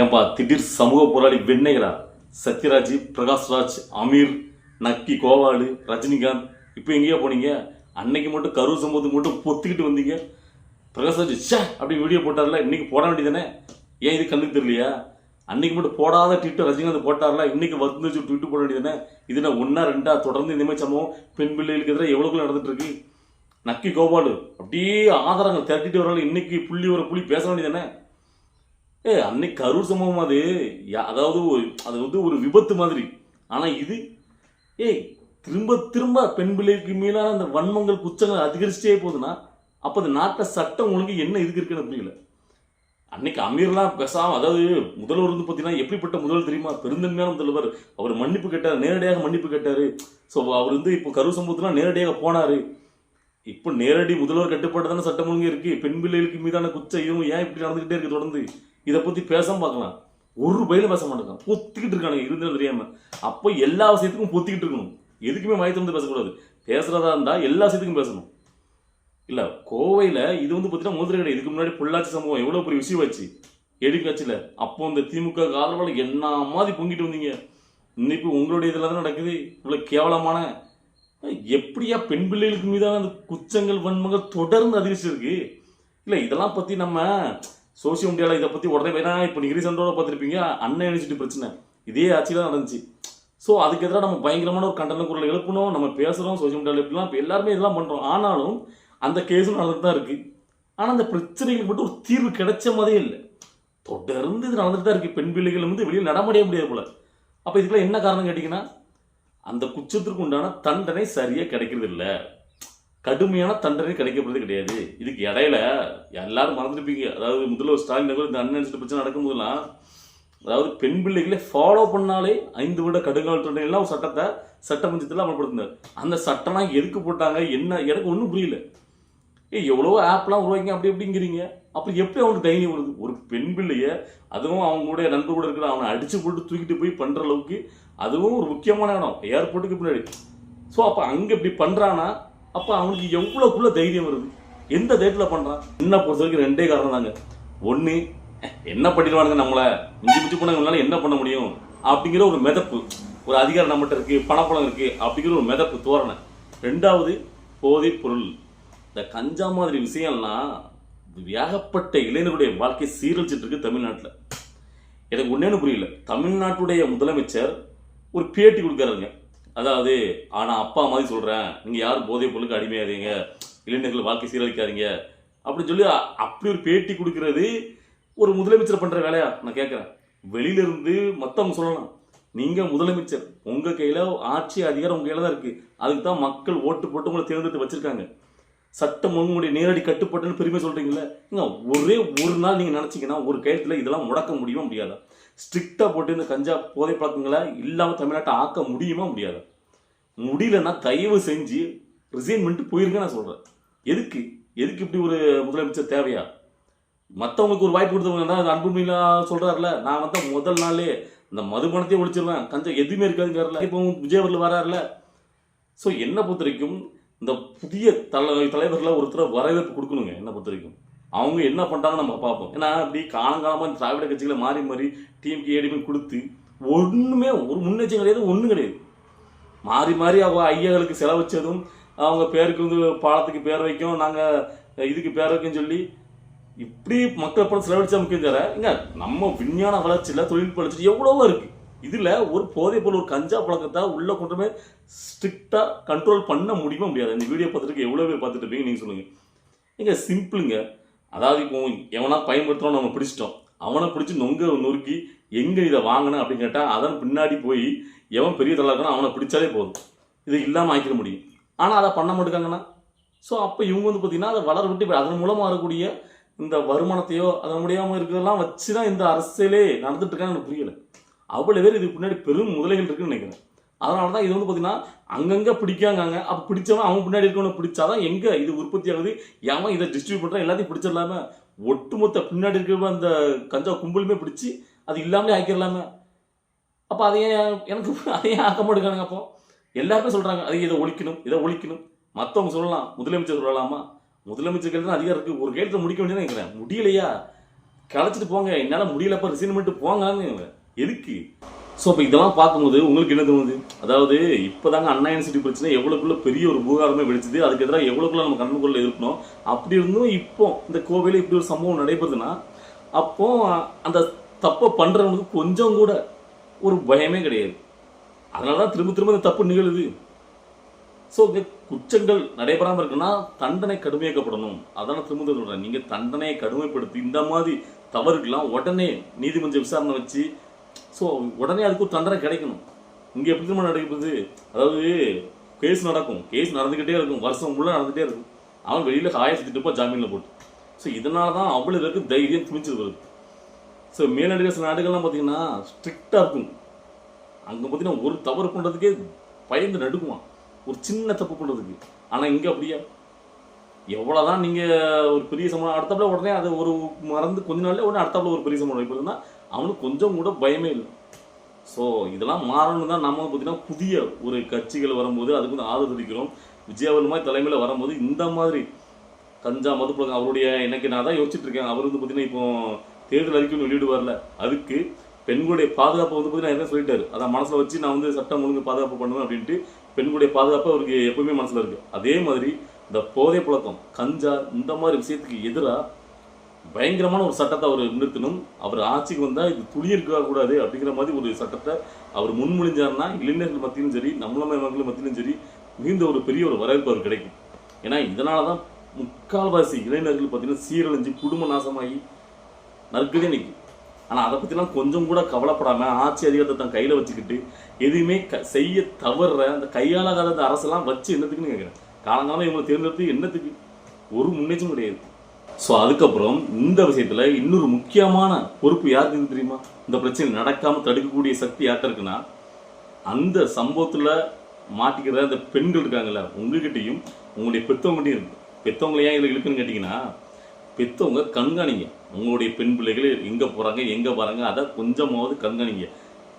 ஏன்பா திடீர் சமூக போராளி வெண்ணைகளா சத்யராஜ் பிரகாஷ்ராஜ் அமீர் நக்கி கோவாலு ரஜினிகாந்த் இப்போ எங்கேயோ போனீங்க? அன்னைக்கு மட்டும் கரூர் சம்பவத்துக்கு மட்டும் பொத்திக்கிட்டு வந்தீங்க. பிரகாஷ்ராஜ் ச்சே அப்படி வீடியோ போட்டார்ல இன்னைக்கு போட வேண்டியதானே ஏன் இது கண்ணுக்கு தெரியலையா? அன்னைக்கு மட்டும் போடாத ட்விட்டு ரஜினிகாந்த் போட்டார்ல இன்னைக்கு வந்து வச்சு ட்விட்டு போட வேண்டியதானே இதுனா ஒன்றா ரெண்டா? தொடர்ந்து இந்தமாதிரி சம்பவம் பெண் பிள்ளைகளுக்கு எதிராக எவ்வளோக்குள்ள நடந்துட்டு இருக்கு நக்கி கோபாலு அப்படியே ஆதாரங்கள் திரட்டிட்டு வரல இன்னைக்கு புள்ளி ஒரு புள்ளி பேச வேண்டியதானே ஏ அன்னைக்கு கரூர் சம்பவம் அது. யா- அதாவது ஒரு- அது வந்து ஒரு விபத்து மாதிரி. ஆனால் இது ஏய் திரும்ப திரும்ப பெண் பிள்ளைக்கு மீதான அந்த வன்மங்கள் குற்றங்கள் அதிகரிச்சிட்டே போகுதுன்னா அப்போ அந்த நாட்டை சட்டம் ஒழுங்கு என்ன இதுக்கு இருக்குன்னு புரியல. அன்னைக்கு அமீர்லாம் பேசாம அதாவது முதல்வர் வந்து பார்த்தீங்கன்னா எப்படிப்பட்ட முதல்வர் தெரியுமா? பெருந்தன்மையான முதல்வர். அவர் மன்னிப்பு கேட்டார் நேரடியாக மன்னிப்பு கேட்டார். ஸோ அவர் வந்து இப்போ கரு சம்பவத்துலாம் நேரடியாக போனாரு. இப்போ நேரடி முதல்வர் கட்டுப்பாடு தானே சட்டம் ஒழுங்கு இருக்கு. பெண் பிள்ளைகளுக்கு மீதான குச்சம் ஏன் இப்படி நடந்துகிட்டே இருக்கு தொடர்ந்து? இதை பற்றி பேசாமல் பார்க்கலாம். ஒரு பயில பேச மாட்டேங்க பொத்திக்கிட்டு இருக்கானுங்க இருந்தது தெரியாமல் அப்போ எல்லா விஷயத்துக்கும் பொத்திக்கிட்டு இருக்கணும். எதுக்குமே வாய் வந்து பேசக்கூடாது. பேசுறதா இருந்தால் எல்லா விஷயத்துக்கும் பேசணும். இல்லை கோவையில் இது வந்து பார்த்தீங்கன்னா முதல் கிடையாது இதுக்கு முன்னாடி பொள்ளாச்சி சம்பவம். எவ்வளோ பெரிய விஷயம் வச்சு எடுக்காச்சுல. அப்போ இந்த திமுக ஆதரவாளர் என்ன மாதிரி பொங்கிட்டு வந்தீங்க? இன்னைக்கு உங்களுடைய இதில் தான் நடக்குது? இவ்வளோ கேவலமான எப்படியா பெண் பிள்ளைகளுக்கு மீதான அந்த குச்சங்கள் வன்மங்கள் தொடர்ந்து அதிகரிச்சு இருக்கு இல்லை இதெல்லாம் பற்றி நம்ம சோசியல் மீடியாவில் இதை பற்றி உடனே ஏன்னா இப்போ நீங்கள் ரீசெண்டோட பார்த்துருப்பீங்க அண்ணன் யூனிவர்சிட்டி பிரச்சனை. இதே ஆட்சி தான் நடந்துச்சு. ஸோ அதுக்கு எதிராக நம்ம பயங்கரமான ஒரு கண்டன குரல் எழுப்பணும் நம்ம பேசுகிறோம் சோசியல் மீடியாவில் எப்படிலாம் இப்போ எல்லாருமே இதெல்லாம் பண்ணுறோம் ஆனாலும் அந்த கேஸும் நடந்துட்டு தான் இருக்குது ஆனால் அந்த பிரச்சனைகள் மட்டும் ஒரு தீர்வு கிடைச்ச மாதிரியே இல்லை. தொடர்ந்து இது நடந்துட்டு தான் இருக்குது பெண் பிள்ளைகள் வந்து வெளியில் நடமாடிய முடியாது போல. அப்போ இதுக்கெல்லாம் என்ன காரணம் கேட்டிங்கன்னா அந்த குற்றத்திற்கு உண்டான தண்டனை சரியாக கிடைக்கிறது இல்லை. கடுமையான தண்டனை கிடைக்கப்படுறது கிடையாது. இதுக்கு இடையில எல்லாரும் மறந்துருப்பீங்க அதாவது முதல்வர் ஸ்டாலின் கூட இந்த அண்ணன் பிரச்சனை நடக்கும்போதெல்லாம் அதாவது பெண் பிள்ளைகளை ஃபாலோ பண்ணாலே ஐந்து விட கடுங்கால் தண்டனைலாம் ஒரு சட்டத்தை சட்டமன்றத்தில் அமல்படுத்தினார். அந்த சட்டம்லாம் எதுக்கு போட்டாங்க? என்ன எனக்கு ஒன்றும் புரியல. ஏய் எவ்வளோ ஆப்லாம் உருவாக்கி அப்படி எப்படிங்கிறீங்க அப்புறம் எப்படி அவனுக்கு தைரியம் வருது? ஒரு பெண் பிள்ளைய அதுவும் அவங்களுடைய நண்பர் கூட இருக்கிற அவனை அடிச்சு போட்டு தூக்கிட்டு போய் பண்ணுற அளவுக்கு அதுவும் ஒரு முக்கியமான இடம். ஏர்போர்ட்டுக்கு பின்னாடி. ஸோ அப்போ அங்கே இப்படி பண்ணுறான்னா அப்போ அவனுக்கு எவ்வளோக்குள்ள தைரியம் வருது? எந்த தைரியத்தில் பண்ணுறான் என்ன பொறுத்த வரைக்கும் ரெண்டே காரணம் தாங்க. ஒன்று என்ன பண்ணிடுவானுங்க நம்மளை? மிஞ்சி மிஞ்சி போனா என்ன பண்ண முடியும்? அப்படிங்கிற ஒரு மிதப்பு. ஒரு அதிகாரம் நம்மகிட்ட இருக்குது பணப்பணம் இருக்குது அப்படிங்கிற ஒரு மிதப்பு தோரணை. ரெண்டாவது போதை பொருள். இந்த கஞ்சா மாதிரி விஷயம்லாம் ஏகப்பட்ட இளைஞருடைய வாழ்க்கை சீரழிச்சிட்டு இருக்கு தமிழ்நாட்டில். எனக்கு ஒன்றேன்னு புரியல. தமிழ்நாட்டுடைய முதலமைச்சர் ஒரு பேட்டி கொடுக்குறாருங்க. அதாவது ஆனால் அப்பா மாதிரி சொல்கிறேன் நீங்கள் யாரும் போதைப் பொருளுக்கு அடிமையாதீங்க. இளைஞர்கள் வாழ்க்கை சீரழிக்காதீங்க. அப்படின்னு சொல்லி அப்படி ஒரு பேட்டி கொடுக்கறது ஒரு முதலமைச்சர் பண்ணுற வேலையா? நான் கேட்குறேன். வெளியிலிருந்து மற்றவங்க சொல்லலாம். நீங்கள் முதலமைச்சர். உங்கள் கையில் ஆட்சி அதிகாரம் உங்கள் கையில் தான் இருக்குது அதுக்கு தான் மக்கள் ஓட்டு போட்டு உங்களை தேர்ந்தெடுத்து வச்சுருக்காங்க. சட்டம் முன்முடி நேரடி கட்டுப்பாட்டுன்னு பெருமை சொல்கிறீங்களே ஏங்க, ஒரே ஒரு நாள் நீங்கள் நினச்சிங்கன்னா ஒரு கையெழுத்துல இதெல்லாம் முடக்க முடியுமா முடியாதா? ஸ்ட்ரிக்டாக போட்டு இந்த கஞ்சா போதை பழக்கங்களை இல்லாமல் தமிழ்நாட்டை ஆக்க முடியுமா முடியாதா? முடியலன்னா தயவு செஞ்சு ரிசைன் பண்ணிட்டு போயிருங்க நான் சொல்கிறேன் எதுக்கு? எதுக்கு இப்படி ஒரு முதலமைச்சர் தேவையா? மற்றவங்களுக்கு ஒரு வாய்ப்பு கொடுத்தவங்க என்ன அன்புமணிலா சொல்கிறாருல நான் வந்து முதல் நாளே இந்த மதுபணத்தையும் ஒழிச்சிருவேன். கஞ்சா எதுவுமே இருக்காதுங்கிறல இப்போ விஜயவரில் வராருல. ஸோ என்னை பொறுத்த வரைக்கும் இந்த புதிய தலை தலைவர்களை ஒருத்தர் வரவேற்பு கொடுக்கணுங்க என்னை பொறுத்த வரைக்கும். அவங்க என்ன பண்ணுறாங்கன்னு நம்ம பார்ப்போம். ஏன்னா அப்படி காலங்காலமாக இந்த திராவிட கட்சிகளை மாறி மாறி டிஎம்கே ஏடிஎம் கொடுத்து ஒன்றுமே ஒரு முன்னேற்றம் கிடையாது ஒன்றும் கிடையாது. மாறி மாறி அவங்க ஐயாகளுக்கு செலவச்சதும் அவங்க பேருக்கு வந்து பாலத்துக்கு பேர் வைக்கும் நாங்கள் இதுக்கு பேர் வைக்கன்னு சொல்லி இப்படி மக்கள் பணம் செலவழிச்சா முக்கியம் தர இங்க நம்ம விஞ்ஞான வளர்ச்சியில் தொழில்நுட்ப வளர்ச்சி எவ்வளவோ இருக்குது இதில் ஒரு போதை பொருள் ஒரு கஞ்சா பழக்கத்தை உள்ளே கொண்டு போய் ஸ்ட்ரிக்டாக கண்ட்ரோல் பண்ண முடியுமா முடியாது. இந்த வீடியோ பார்த்துட்டு எவ்வளோ பேர் பார்த்துட்டு இருப்பீங்க நீங்கள் சொல்லுங்கள் இங்க சிம்பிளுங்க அதாவது இப்போ எவனா பயன்படுத்துறோம் நம்ம பிடிச்சிட்டோம். அவனை பிடிச்சி நொங்க நொறுக்கி எங்கே இதை வாங்கினேன் அப்படின்னு கேட்டால் அதன் பின்னாடி போய் எவன் பெரிய தலாக்கணும் அவனை பிடிச்சாலே போதும். இது இல்லாமல் ஆக்கிட முடியும். ஆனால் அதை பண்ண மாட்டேங்காங்கன்னா ஸோ அப்போ இவங்க வந்து பார்த்தீங்கன்னா அதை வளர விட்டு அதன் மூலமாக வரக்கூடிய இந்த வருமானத்தையோ அதன் முடியாமல் இருக்கிறதெல்லாம் வச்சு தான் இந்த அரசியலே நடந்துட்டு இருக்காங்கன்னு எனக்கு அவ்வளோ பேர் இதுக்கு பின்னாடி பெரும் முதலைகள் இருக்குன்னு நினைக்கிறேன். அதனால தான் இது வந்து பார்த்தீங்கன்னா அங்கங்கே பிடிக்காங்க அப்போ பிடிச்சவன் அவன் பின்னாடி இருக்கவனை பிடிச்சாதான் எங்கே இது உற்பத்தி ஆகுது? ஏன் இதை டிஸ்ட்ரிபியூட் பண்றான்? எல்லாத்தையும் பிடிச்சிடலாமே? ஒட்டுமொத்த பின்னாடி இருக்கிற அந்த கஞ்சா கும்பலுமே பிடிச்சி அது இல்லாமலே ஆக்கிடலாமே? அப்போ அதையே எனக்கு அதையே ஆக்க மாட்டேங்கானுங்க அப்போ? எல்லாருமே சொல்கிறாங்க அதை இதை ஒழிக்கணும் இதை ஒழிக்கணும். மற்றவங்க சொல்லலாம் முதலமைச்சர் சொல்லலாமா? முதலமைச்சர் கேள்வி தான் அதிகாரம் இருக்குது ஒரு கேள்வி முடிக்க வேண்டியதான் நினைக்கிறேன். முடியலையா? கலைச்சிட்டு போங்க. என்னால் முடியலப்பா ரிசைன் பண்ணிட்டு போங்கன்னு எதுக்கு? ஸோ இப்போ இதெல்லாம் பார்க்கும்போது உங்களுக்கு என்ன தோணுது? அதாவது இப்போதாங்க அண்ணா யூனிவர்சிட்டி பிரச்சனை எவ்வளோக்குள்ள பெரிய ஒரு பூகாரமே வெடிச்சது அதுக்கு எதிராக எவ்வளோக்குள்ள நம்ம கண்ணுக்குள்ள இருக்கணும் அப்படி இருந்தும் இப்போ இந்த கோவிலில் இப்படி ஒரு சம்பவம் நடைபெறுதுன்னா அப்போ அந்த தப்பை பண்ணுறவங்களுக்கு கொஞ்சம் கூட ஒரு பயமே கிடையாது. அதனால தான் திரும்ப திரும்ப இந்த தப்பு நிகழுது. ஸோ இந்த குற்றங்கள் நடைபெறாமல் இருக்குன்னா தண்டனை கடுமையாக்கப்படணும். அதான் திரும்ப சொல்கிறேன் நீங்கள் தண்டனையை கடுமைப்படுத்தி இந்த மாதிரி தவறுக்கெல்லாம் உடனே நீதிமன்ற விசாரணை வச்சு ஸோ உடனே அதுக்கு ஒரு தண்டனை கிடைக்கணும். இங்கே எப்படி திரும்ப நடக்கிறது அதாவது கேஸ் நடக்கும். கேஸ் நடந்துக்கிட்டே இருக்கும். வருஷம் ஃபுல்லாக நடந்துகிட்டே இருக்கும். அவன் வெளியில் காய சுற்றிட்டு ஜாமீனில் போட்டு. ஸோ இதனால தான் அவ்வளோ பேருக்கு தைரியம் துணிச்சது வருது. ஸோ மேலடிக்கிற சில நாடுகள்லாம் பார்த்தீங்கன்னா ஸ்ட்ரிக்டாக இருக்கும். அங்கே பார்த்தீங்கன்னா ஒரு தவறு பண்ணுறதுக்கே பயந்து நடுக்குவான் ஒரு சின்ன தப்பு பண்ணுறதுக்கு ஆனால் இங்கே அப்படியா? எவ்வளோதான் நீங்கள் ஒரு பெரிய சம்பளம் அடுத்தப்பட உடனே அது ஒரு மறந்து கொஞ்ச நாள்ல உடனே அடுத்தப்பட ஒரு பெரிய சம்பளம் இப்போ இருந்தால் அவனுக்கு கொஞ்சம் கூட பயமே இல்லை. ஸோ இதெல்லாம் மாறணும் தான் நம்ம பார்த்தீங்கன்னா புதிய ஒரு கட்சிகள் வரும்போது அதுக்கு வந்து ஆதரவு தெரிவிக்கிறோம். விஜயவல் மாதிரி தலைமையில் வரும்போது இந்த மாதிரி கஞ்சா மதுப்பழக்கம் அவருடைய எனக்கு நான் தான் யோசிச்சுட்டு இருக்கேன். அவர் வந்து பார்த்தீங்கன்னா இப்போ தேர்தல் அறிக்கை வெளியிட்டு வரல அதுக்கு பெண்களுடைய பாதுகாப்பை வந்து பார்த்தீங்கன்னா என்ன சொல்லிட்டாரு? அதான் மனசில் வச்சு நான் வந்து சட்டம் ஒழுங்கு பாதுகாப்பு பண்ணுவேன் அப்படின்ட்டு பெண்களுடைய பாதுகாப்பு அவருக்கு எப்பவுமே மனசில் இருக்குது அதே மாதிரி இந்த போதை பழக்கம் கஞ்சா இந்த மாதிரி விஷயத்துக்கு எதிராக பயங்கரமான ஒரு சட்டத்தை அவர் நிறுத்தணும். அவர் ஆட்சிக்கு வந்தால் இது துளி இருக்கக்கூடாது அப்படிங்கிற மாதிரி ஒரு சட்டத்தை அவர் முன்மொழிஞ்சார்னா இளைஞர்கள் மத்தியிலும் சரி நம்மளமை மக்கள் மத்தியிலும் சரி மிகுந்த ஒரு பெரிய ஒரு வரவேற்பு அவர் கிடைக்கும். ஏன்னா இதனால தான் முக்கால்வாசி இளைஞர்கள் பார்த்தீங்கன்னா சீரழிஞ்சு குடும்ப நாசமாகி நற்கதே நிற்கும். ஆனால் அதை பற்றிலாம் கொஞ்சம் கூட கவலைப்படாமல் ஆட்சி அதிகாரத்தை தன் கையில் வச்சுக்கிட்டு எதுவுமே க செய்ய தவறுற அந்த கையாளாகாத அந்த அரசெல்லாம் வச்சு என்னத்துக்குன்னு கேட்குறேன் காலங்காலம் இவங்களை தேர்ந்தெடுத்து என்னத்துக்கு? ஒரு முன்னேற்றம் கிடையாது. ஸோ அதுக்கப்புறம் இந்த விஷயத்தில் இன்னொரு முக்கியமான பொறுப்பு யாருக்குன்னு தெரியுமா? இந்த பிரச்சனை நடக்காமல் தடுக்கக்கூடிய சக்தி யார்கிட்ட இருக்குன்னா அந்த சம்பவத்தில் மாட்டிக்கிற அந்த பெண்கள் இருக்காங்கல்ல உங்ககிட்டையும் உங்களுடைய பெற்றவங்ககிட்டையும் இருக்கு. பெற்றவங்களை ஏன் இதில் இருக்குன்னு கேட்டிங்கன்னா பெற்றவங்க கண்காணிங்க. உங்களுடைய பெண் பிள்ளைகள் எங்கே போகிறாங்க எங்கே வராங்க அதை கொஞ்சமாவது கண்காணிங்க.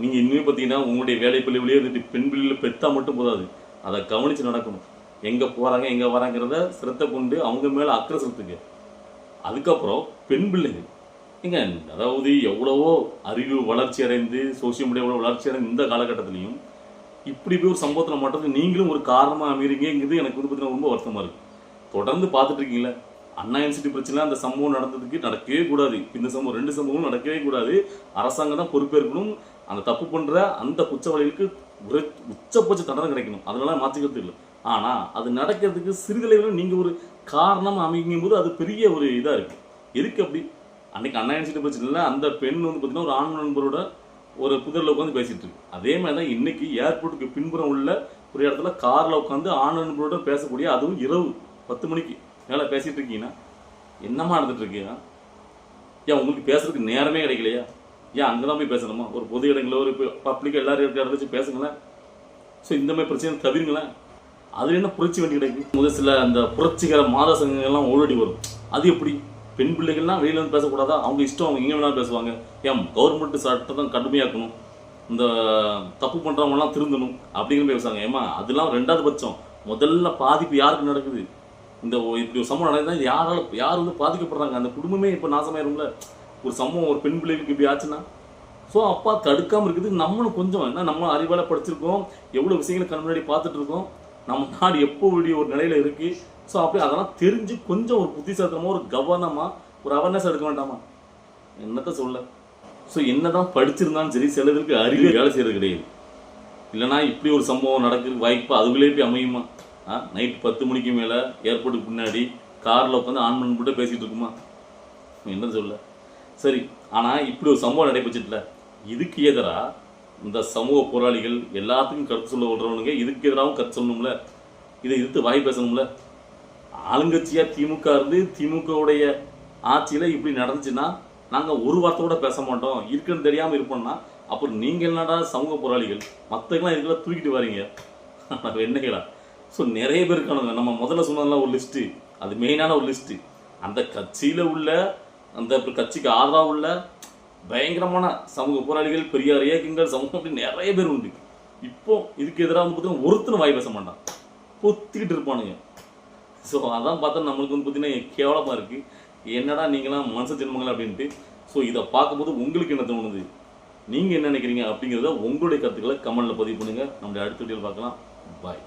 நீங்கள் இனிமேல் பார்த்தீங்கன்னா உங்களுடைய வேலை பிள்ளைகளே இருந்துட்டு பெண் பிள்ளைகள் பெற்றா மட்டும் போதாது. அதை கவனித்து நடக்கணும். எங்கே போகிறாங்க எங்கே வராங்கிறத சிரத்தை கொண்டு அவங்க மேலே அக்கறை செலுத்துங்க. அதுக்கப்புறம் பெண் பிள்ளைகள். ஏங்க அதாவது எவ்வளவோ அறிவு வளர்ச்சி அடைந்து சோசியல் மீடியா எவ்வளோ வளர்ச்சி அடைந்து இந்த காலகட்டத்திலையும் இப்படி போய் ஒரு சம்பவத்தில் மாட்டது நீங்களும் ஒரு காரணமாக அமைறீங்கிறது எனக்கு வந்து பார்த்தீங்கன்னா ரொம்ப வருத்தமாக இருக்குது தொடர்ந்து பார்த்துட்டு இருக்கீங்களே அண்ணா யூனிவர்சிட்டி பிரச்சனை அந்த சம்பவம் நடந்ததுக்கு நடக்கவே கூடாது. இந்த சம்பவம் ரெண்டு சம்பவமும் நடக்கவே கூடாது. அரசாங்கம் தான் பொறுப்பேற்கணும். அந்த தப்பு பண்ணுற அந்த குச்சவாளிகளுக்கு உர- உச்சபட்ச தண்டனை கிடைக்கணும். அதனால மாற்றிக்கிறது இல்லை. ஆனால் அது நடக்கிறதுக்கு சிறிதளவில் நீங்கள் ஒரு காரணம் அமைக்கும்போது அது பெரிய ஒரு இதாக இருக்குது எதுக்கு அப்படி? அன்னைக்கு அண்ணா யூனிவர்சிட்டி பிரச்சனை அந்த பெண் வந்து பார்த்தீங்கன்னா ஒரு ஆண் நண்பரோட ஒரு புதரில் உட்காந்து பேசிகிட்டு இருக்கு. அதே மாதிரி தான் இன்றைக்கி ஏர்போர்ட்டுக்கு பின்புறம் உள்ள ஒரு இடத்துல காரில் உட்காந்து ஆண் நண்பரோட பேசக்கூடிய அதுவும் இரவு பத்து மணிக்கு. மேலே பேசிகிட்டு இருக்கீங்கன்னா? என்னம்மா நடந்துட்டு இருக்கீங்க ஏன் உங்களுக்கு பேசுறதுக்கு நேரமே கிடைக்கலையா? ஏன் அங்கே தான் போய் பேசணுமா? ஒரு பொது இடங்களோ ஒரு பப்ளிக் எல்லாரும் இருக்கிற இடத்துல வச்சு பேசுங்களேன். ஸோ இந்த மாதிரி பிரச்சனை தவிருங்களேன். அதில் என்ன புரட்சி வண்டி கிடைக்கும் முதல் சில அந்த புரட்சிகர மாத சங்கங்கள்லாம் ஓடி வரும். அது எப்படி? பெண் பிள்ளைகள்லாம் வெளியில வந்து பேசக்கூடாதா? அவங்க இஷ்டம் அவங்க எங்கே வேணாலும் பேசுவாங்க. ஏன் கவர்மெண்ட் சட்டத்தை கடுமையாக்கணும். இந்த தப்பு பண்ணுறவங்கலாம் திருந்தணும் அப்படிங்கிற பேசுவாங்க. ஏமா அதெல்லாம் ரெண்டாவது பட்சம். முதல்ல பாதிப்பு யாருக்கு நடக்குது? இந்த இப்படி ஒரு சம்பவம் நடக்குதுன்னா யாரால யார் வந்து பாதிக்கப்படுறாங்க? அந்த குடும்பமே இப்போ நாசமாயிரும்ல. ஒரு சம்பவம் ஒரு பெண் பிள்ளைகளுக்கு இப்படி ஆச்சுன்னா? ஸோ அப்பா தடுக்காமல் இருக்குது. நம்மளும் கொஞ்சம் என்ன நம்ம அறிவால படிச்சிருக்கோம். எவ்வளோ விஷயங்களை கண் முன்னாடி பார்த்துட்டு இருக்கோம். நம்ம நாடு எப்போ வேண்டிய ஒரு நிலையில் இருக்குது ஸோ அப்படி அதெல்லாம் தெரிஞ்சு கொஞ்சம் ஒரு புத்திசாலித்தனமாக ஒரு கவனமாக ஒரு அவேர்னஸ் எடுக்க வேண்டாமா? என்னத்த சொல்ல? ஸோ என்ன தான் படிச்சிருந்தாலும் சரி சிலருக்கு அறிவு வேலை செய்யறது கிடையாது. இல்லைனா இப்படி ஒரு சம்பவம் நடக்கிறது வாய்ப்பு அதுக்குள்ளே போய் அமையுமா? ஆ நைட் பத்து மணிக்கு மேலே ஏர்போர்ட்டுக்கு பின்னாடி காரில் உட்காந்து ஆன் பண்ணி போட்டு பேசிகிட்டு இருக்குமா? என்ன சொல்ல? சரி ஆனால் இப்படி ஒரு சம்பவம் நடைபெற்றுட்டுல இதுக்கு எதிராக இந்த சமூக போராளிகள் எல்லாத்துக்கும் கருத்து சொல்ல விடுறவனுங்க இதுக்கு எதிராகவும் கருத்து சொல்லணும்ல? இதை எதிர்த்து வாய் பேசணும்ல? ஆளுங்கட்சியாக திமுக இருந்து திமுகவுடைய ஆட்சியில் இப்படி நடந்துச்சுன்னா நாங்கள் ஒரு வார்த்தையோட பேச மாட்டோம். இருக்குன்னு தெரியாமல் இருப்போம்னா அப்புறம் நீங்கள் என்னடா சமூக போராளிகள்? மற்றவங்களாம் இதுக்கெல்லாம் தூக்கிட்டு வரீங்க? அது என்னங்களா ஸோ நிறைய பேர் இருக்கானுங்க. நம்ம முதல்ல சொன்னதெல்லாம் ஒரு லிஸ்ட்டு அது மெயினான ஒரு லிஸ்ட்டு அந்த கட்சியில் உள்ள அந்த கட்சிக்கு ஆதரவாக உள்ள பயங்கரமான சமூக போராளிகள் பெரியார் இயக்கங்கள் சமூகம் அப்படின்னு நிறைய பேர் உண்டு. இப்போ இதுக்கு எதிராக வந்து பார்த்தீங்கன்னா ஒருத்தனும் வாய் பேச மாட்டான். பொத்திக்கிட்டு இருப்பானுங்க. ஸோ அதான் பார்த்தா நம்மளுக்கு வந்து பார்த்தீங்கன்னா கேவலமாக இருக்குது என்னடா நீங்களாம் மனசு ஜென்மங்கள் அப்படின்ட்டு. ஸோ இதை பார்க்கும்போது உங்களுக்கு என்ன தோணுது? நீங்கள் என்ன நினைக்கிறீங்க அப்படிங்கிறத உங்களுடைய கருத்துக்களை கமெண்ட்டில் பதிவு பண்ணுங்கள் நம்மளுடைய அடுத்த வீடியோவில் பார்க்கலாம். பாய்